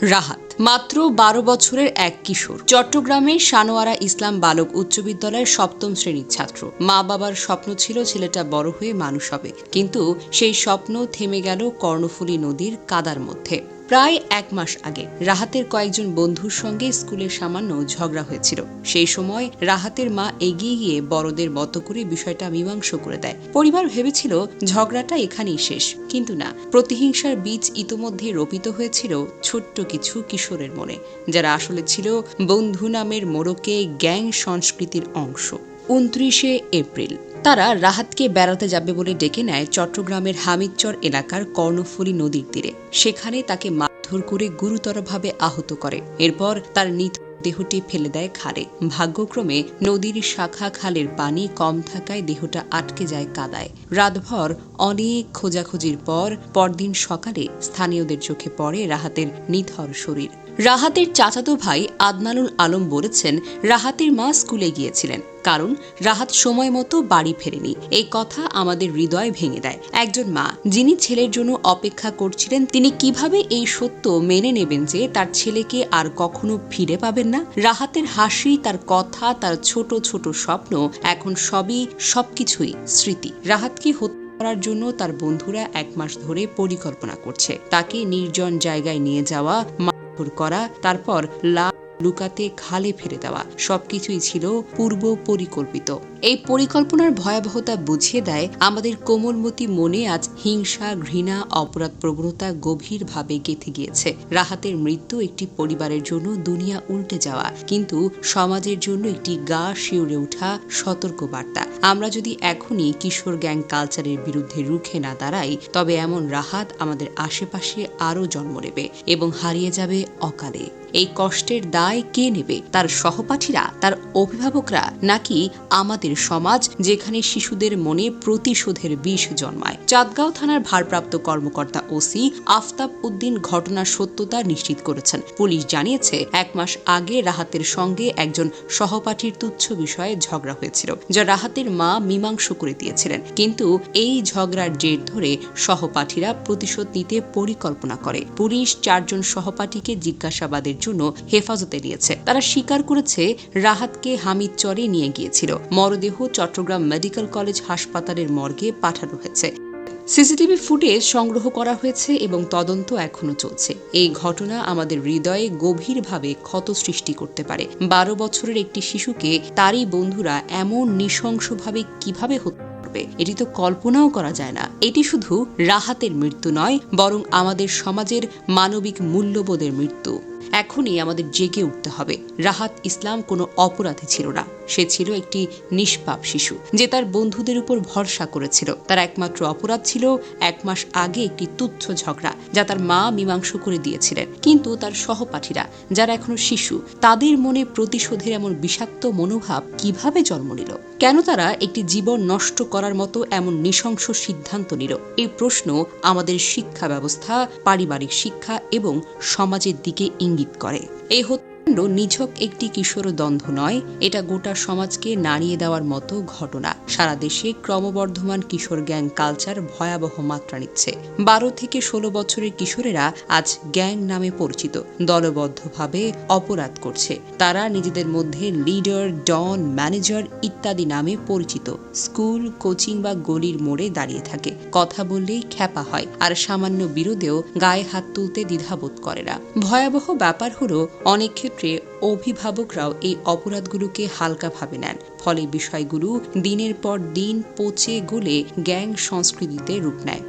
রাহাত। মাত্র বারো বছরের এক কিশোর। চট্টগ্রামের সানোয়ারা ইসলাম বালক উচ্চ বিদ্যালয়ের সপ্তম শ্রেণির ছাত্র। মা বাবার স্বপ্ন ছিল ছেলেটা বড় হয়ে মানুষ হবে। কিন্তু সেই স্বপ্ন থেমে গেল কর্ণফুলী নদীর কাদার মধ্যে। প্রায় এক মাস আগে রাহাতের কয়েকজন বন্ধুর সঙ্গে স্কুলের সামান্য ঝগড়া হয়েছিল। সেই সময় রাহাতের মা এগিয়ে গিয়ে বড়দের মতো করে বিষয়টা মীমাংস করে দেয়। পরিবার ভেবেছিল ঝগড়াটা এখানেই শেষ, কিন্তু না। প্রতিহিংসার বীজ ইতোমধ্যে রোপিত হয়েছিল ছোট্ট কিছু কিশোরের মনে, যারা আসলে ছিল বন্ধু নামের মোড়কে গ্যাং সংস্কৃতির অংশ। উনত্রিশে এপ্রিল তারা রাহাতকে বেড়াতে যাবে বলে ডেকে নেয় চট্টগ্রামের হামিদচর এলাকার কর্ণফুলী নদীর তীরে। সেখানে তাকে মারধর করে গুরুতরভাবে আহত করে। এরপর তার নিথ দেহটি ফেলে দেয় খালে। ভাগ্যক্রমে নদীর শাখা খালের পানি কম থাকায় দেহটা আটকে যায় কাদায়। রাতভর অনেক খোঁজাখুঁজির পর পরদিন সকালে স্থানীয়দের চোখে পড়ে রাহাতের নিথর শরীর। রাহাতের চাচাতো ভাই আদনানুল আলম বলেছেন, রাহাতের মা স্কুলে গিয়েছিলেন। কারণ, রাহাত সময় মতো বাড়ি ফেরেনি। এই কথা আমাদের হৃদয় ভেঙে দেয়। একজন মা, যিনি ছেলের জন্য অপেক্ষা করছিলেন, তিনি কীভাবে এই সত্য মেনে নেবেন যে তার ছেলেকে আর কখনো ফিরে পাবেন না? রাহাতের হাসি, তার কথা, তার ছোট ছোট স্বপ্ন, এখন সবই সবকিছুই স্মৃতি। রাহাতকে হত্যা করার জন্য তার বন্ধুরা এক মাস ধরে পরিকল্পনা করছে। তাকে নির্জন জায়গায় নিয়ে যাওয়া মারধর করা তারপর লাভ লুকাতে খালে ফেলে দেওয়া। সবকিছুই ছিল পূর্ব পরিকল্পিত এই পরিকল্পনার ভয়াবহতা বুঝিয়ে দেয় আমাদের কোমলমতি মনে আজ হিংসা, ঘৃণা অপরাধ প্রবণতা গভীরভাবে গেঁথে গিয়েছে। রাহাতের মৃত্যু একটি পরিবারের জন্য দুনিয়া উল্টে যাওয়া, কিন্তু সমাজের জন্য একটি গা শিউরে ওঠা সতর্ক বার্তা আমরা যদি এখনই কিশোর গ্যাং কালচারের বিরুদ্ধে রুখে না দাঁড়াই, তবে এমন রাহাত আমাদের আশেপাশে আরও জন্ম নেবে এবং হারিয়ে যাবে অকালে। এই কষ্টের দায় কে নেবে? তার সহপাঠীরা, তার অভিভাবকরা নাকি আমাদের সমাজ যেখানে শিশুদের মনে প্রতিশোধের বিষ জন্মায়? চাঁদগাঁও থানার ভারপ্রাপ্ত কর্মকর্তা ওসি আফতাব উদ্দিন ঘটনার সত্যতা নিশ্চিত করেছেন। পুলিশ জানিয়েছে, এক মাস আগে রাহাতের সঙ্গে একজন সহপাঠীর তুচ্ছ বিষয়ে ঝগড়া হয়েছিল, যা রাহাতের মা মীমাংস করে দিয়েছিলেন। কিন্তু এই ঝগড়ার জের ধরে সহপাঠীরা প্রতিশোধ নিতে পরিকল্পনা করে। পুলিশ চারজন সহপাঠীকে জিজ্ঞাসাবাদের জন্য হেফাজতে নিয়েছে। তারা স্বীকার করেছে রাহাতকে হামিদ চরে নিয়ে গিয়েছিল। মরদেহ চট্টগ্রাম মেডিকেল কলেজ হাসপাতালের মর্গে পাঠানো হয়েছে। সিসিটিভি ফুটেজ সংগ্রহ করা হয়েছে এবং তদন্ত এখনও চলছে। এই ঘটনা আমাদের হৃদয়ে গভীরভাবে ক্ষত সৃষ্টি করতে পারে। বারো বছরের একটি শিশুকে তারই বন্ধুরা এমন নৃশংসভাবে কীভাবে হত্যা করবে, এটি তো কল্পনাও করা যায় না। এটি শুধু রাহাতের মৃত্যু নয়, বরং আমাদের সমাজের মানবিক মূল্যবোধের মৃত্যু। এখনই আমাদের জেগে উঠতে হবে। রাহাত ইসলাম কোনো অপরাধী ছিল না। সে ছিল একটি নিষ্পাপ শিশু, যে তার বন্ধুদের উপর ভরসা করেছিল। তার একমাত্র অপরাধ ছিল এক মাস আগে একটি তুচ্ছ ঝগড়া, যা তার মা মীমাংস করে দিয়েছিলেন। কিন্তু তার সহপাঠীরা, যারা এখনও শিশু, তাদের মনে প্রতিশোধের এমন বিষাক্ত মনোভাব কীভাবে জন্ম নিল? কেন তারা একটি জীবন নষ্ট করার মতো এমন নৃশংস সিদ্ধান্ত নিল? এই প্রশ্ন আমাদের শিক্ষা ব্যবস্থা, পারিবারিক শিক্ষা এবং সমাজের দিকে ইঙ্গিত করে। এই হত্যাকাণ্ড নিছক একটি কিশোর দ্বন্দ্ব নয়, এটা গোটা সমাজকে নাড়িয়ে দেওয়ার মতো ঘটনা। সারা দেশে ক্রমবর্ধমান কিশোর গ্যাং কালচার ভয়াবহ মাত্রা নিচ্ছে। বারো থেকে ষোলো বছরের কিশোরেরা আজ গ্যাং নামে পরিচিত, দলবদ্ধভাবে অপরাধ করছে। তারা নিজেদের মধ্যে লিডার, ডন, ম্যানেজার ইত্যাদি নামে পরিচিত। স্কুল, কোচিং বা গলির মোড়ে দাঁড়িয়ে থাকে। কথা বললেই খ্যাপা হয়, আর সামান্য বিরোধেও গায়ে হাত তুলতে দ্বিধাবোধ করে না। ভয়াবহ ব্যাপার হলো, অনেক ক্ষেত্রে অভিভাবকরাও এই অপরাধগুলোকে হালকাভাবে নেন। ফলে বিষয়গুলো দিনের পর দিন পচে গলে গ্যাং সংস্কৃতিতে রূপ নেয়।